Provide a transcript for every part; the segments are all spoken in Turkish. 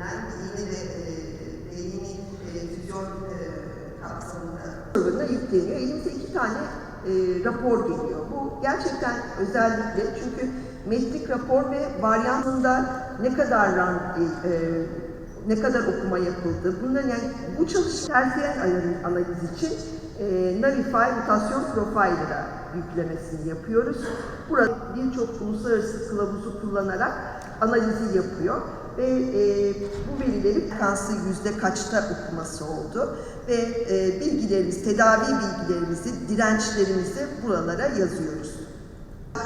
edinen yeni ve yeni füzyon kapsamında. yükleniyor. Elimize iki tane e, rapor geliyor. Bu gerçekten özellikle çünkü metrik rapor ve varyansında ne kadar ran, e, e, ne kadar okuma yapıldı. Bunların yani bu çalışma tersiyen analiz için e, Navify mutasyon profiler'a yüklemesini yapıyoruz. Burada birçok uluslararası kılavuzu kullanarak analizi yapıyor ve e, bu verileri frekansı yüzde kaçta okuması oldu ve e, bilgilerimiz, tedavi bilgilerimizi, dirençlerimizi buralara yazıyoruz.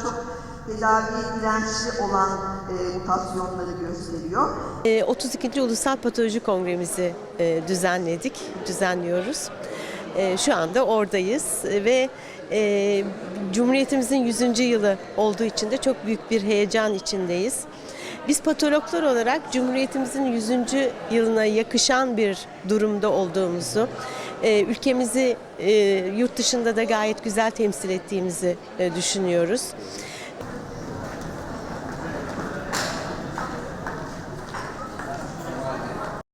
Çok tedaviye dirençli olan e, mutasyonları gösteriyor. Ee, 32. Ulusal Patoloji Kongremizi e, düzenledik, düzenliyoruz. E, Şu anda oradayız ve e, Cumhuriyetimizin 100. yılı olduğu için de çok büyük bir heyecan içindeyiz. Biz patologlar olarak Cumhuriyetimizin 100. yılına yakışan bir durumda olduğumuzu, e, ülkemizi e, yurt dışında da gayet güzel temsil ettiğimizi e, düşünüyoruz.